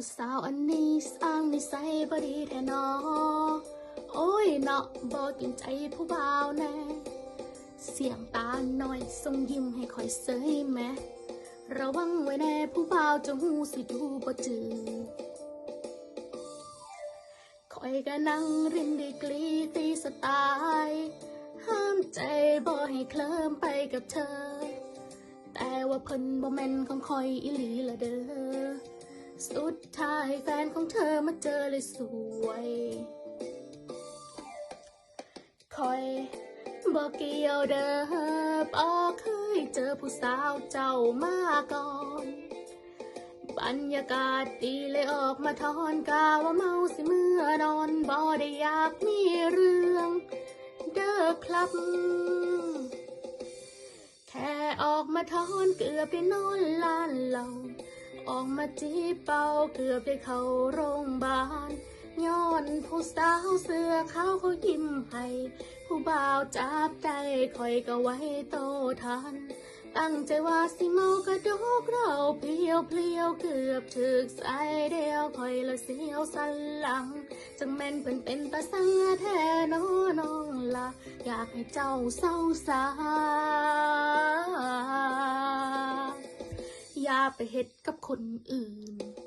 ผู้สาวอันนี้สร้างนิสัยบดีแท้นอโอ้ยเนาะบ่กินใจผู้บ่าวแน่เสียงตาหน่อยส่งยิ้มให้คอยเสยแม่ระวังไว้แน่ผู้บ่าวจะหูสิดูบ่จืดคอยก็นั่งเรินดีกรีตีสไตล์ห้ามใจบ่ให้เคลิ้มไปกับเธอ แต่ว่าเพิ่นบ่แม่นของคอยอีหลีละเด้อ สุดท้ายแฟนของเธอมาเจอเลยสวย คอยบอกเกี่ยวเด้อบอกเคยเจอผู้สาวเจ้ามาก่อน บรรยากาศดีเลยออกมาทอนกาว่าเมาสิเมื่อนอนบ่ได้อยากมีเรื่อง เด้อครับแค่ออกมาทอนเกือบได้นอนลานเรา ออกมาจีบเป่าเกือบได้เข้าโรงพยาบาลย้อนผู้สาวเสื้อขาวเขายิ้มให้ผู้บ่าวจับใจคอยก็ไว้โตทัน ตั้งใจว่าสิเมากระดกเราเพียวเพลียวเกือบถึกสายเดียวคอยละเสียวสันหลัง จังแม่นเพิ่นเป็นตาสังแท้น้อน้องละอยากให้เจ้าเศร้าสา อย่าไปเฮ็ดกับคนอื่น